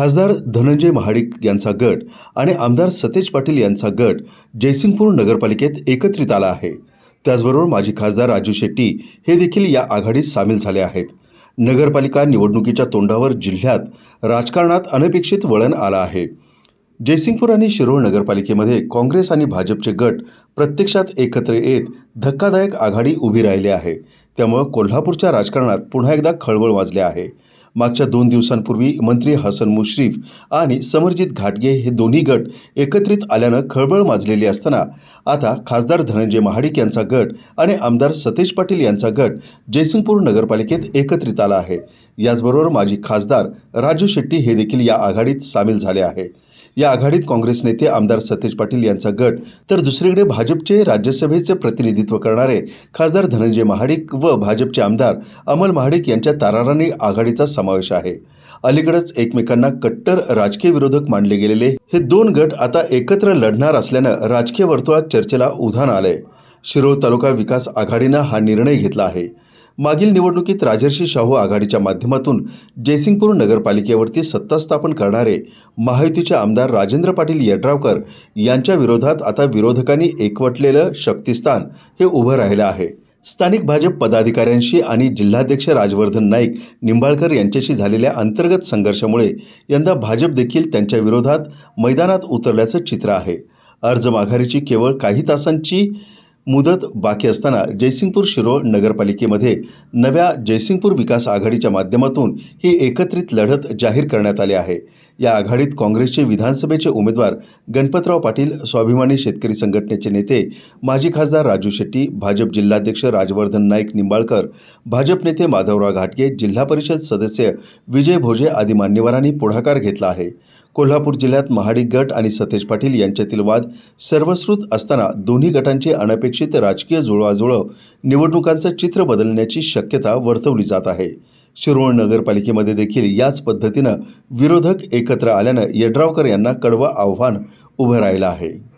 खासदार धनंजय महाडिक यांचा गट आणि आमदार सतेज पाटील यांचा गट जयसिंगपूर नगरपालिकेत एकत्रित आला आहे. त्याचबरोबर माजी खासदार राजू शेट्टी हे देखील या आघाडीत सामील झाले आहेत. नगरपालिका निवडणुकीच्या तोंडावर जिल्ह्यात राजकारणात अनपेक्षित वळण आलं आहे. जयसिंगपूर आणि शिरोळ नगरपालिकेमध्ये काँग्रेस आणि भाजपचे गट प्रत्यक्षात एकत्र येत धक्कादायक आघाडी उभी राहिली आहे. त्यामुळं कोल्हापूरच्या राजकारणात पुन्हा एकदा खळबळ वाजले आहे. मागच्या दोन दिवसांपूर्वी मंत्री हसन मुश्रीफ आणि समरजित घाटगे हे दोन्ही गट एकत्रित आल्यानं खळबळ माजलेली असताना आता खासदार धनंजय महाडिक यांचा गट आणि आमदार सतेज पाटील यांचा गट जयसिंगपूर नगरपालिकेत एकत्रित आला आहे. याचबरोबर माजी खासदार राजू शेट्टी हे देखील या आघाडीत सामील झाले आहे. या आघाडीत काँग्रेस नेते आमदार सतेज पाटील यांचा गट तर दुसरीकडे भाजपचे राज्यसभेचे प्रतिनिधित्व करणारे खासदार धनंजय महाडिक व भाजपचे आमदार अमल महाडिक यांच्या ताराराणी आघाडीचा समावेश आहे. अलीकडेच एकमेकांना कट्टर राजकीय विरोधक मानले गेलेले हे दोन गट आता एकत्र लढणार असल्यानं राजकीय वर्तुळात चर्चेला उधाण आलंय. शिरोळ तालुका विकास आघाडीनं हा निर्णय घेतला आहे. मागील निवडणुकीत राजर्षी शाहू आघाडीच्या माध्यमातून जयसिंगपूर नगरपालिकेवरती सत्ता स्थापन करणारे महायुतीचे आमदार राजेंद्र पाटील यड्रावकर यांच्या विरोधात आता विरोधकांनी एकवटलेलं शक्तिस्थान हे उभं राहिलं आहे. स्थानिक भाजप पदाधिकाऱ्यांशी आणि जिल्हाध्यक्ष राजवर्धन नाईक निंबाळकर यांच्याशी झालेल्या अंतर्गत संघर्षामुळे यंदा भाजप देखील त्यांच्या विरोधात मैदानात उतरल्याचं चित्र आहे. अर्ज माघारीची केवळ काही तासांची मुदत बाकी असताना जयसिंगपूर शिरोळ नगरपालिकेमध्ये नव्या जयसिंगपूर विकास आघाडीच्या माध्यमातून ही एकत्रित लढत जाहीर करण्यात आली आहे. या आघाडीत काँग्रेसचे विधानसभेचे उमेदवार गणपतराव पाटील स्वाभिमानी शेतकरी संघटनेचे नेते माजी खासदार राजू शेट्टी भाजप जिल्हाध्यक्ष राजवर्धन नाईक निंबाळकर भाजप नेते माधवराव घाटगे जिल्हा परिषद सदस्य विजय भोजे आदी मान्यवरांनी पुढाकार घेतला आहे. कोल्हापूर जिल्ह्यात महाडिक गट आणि सतेज पाटील यांच्यातील वाद सर्वश्रुत असताना दोन्ही गटांची अनपेक्षित राजकीय जुळवाजुळव निवडणुकांचं चित्र बदलण्याची शक्यता वर्तवली जात आहे. शिरोळ नगरपालिकेमध्ये देखील याच पद्धतीनं विरोधक एकत्र आल्यानं यड्रावकर यांना कडवं आव्हान उभं राहिलं आहे.